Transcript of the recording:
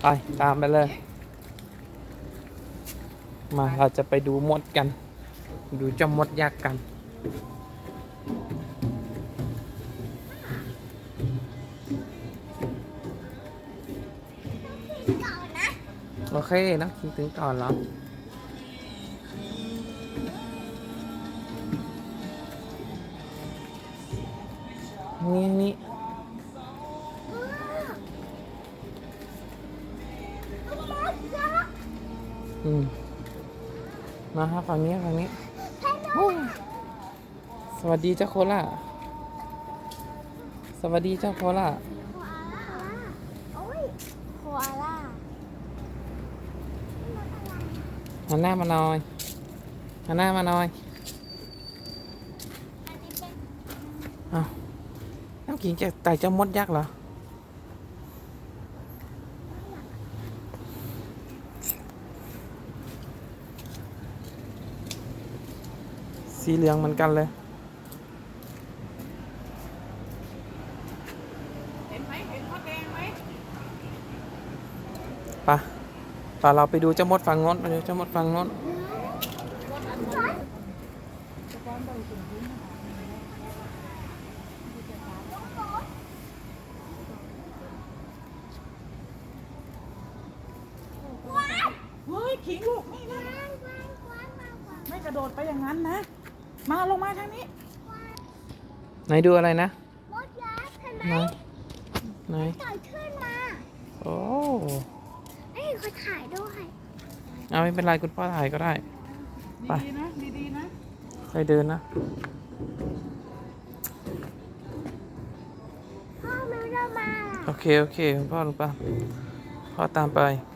ไปตามไปเลย มาเราจะไปดูมดกัน ดูเจ้ามดยักษ์กันโอเคนะคิดถึงก่อนเหรอนี่นี่ อืมมาครับฝั่งนี้ฝั่งนี้ใช่ไหมโอ้ยสวัสดีเจ้าโคล่าสวัสดีเจ้าโคล่าโคอาล่าโอ้ยโคอาล่าหันหน้ามาหน่อยหันหน้ามาหน่อยอันนี้เป็นอ้าวน้ำกินจะไต่เจ้ามดยักษ์เหรอ สีเหลืองเหมือนกันเลย เห็นไหมเห็นมดแดงไหมไปะปะเราไปดูเจ้ามดฝั่งโน้นไปดูเจ้ามดฝั่งโน้นเฮ้ยขิงลูกนี่นะกวางกวางกวางมากวางไม่กระโดดไปอย่างนั้นนะ มาลงมาทางนี้ไหนดูอะไรนะมดยักษ์เห็นไหมไหนไหนต่อยขึ้นมา โอ้เอ้ยเขาถ่ายด้วยเอาไม่เป็นไรคุณพ่อถ่ายก็ได้ ไป ดีๆนะ ดีๆนะค่อยเดินนะพ่อไม่ได้มาล่ะโอเค โอเคคุณพ่อลุงป้าพ่อตามไปพ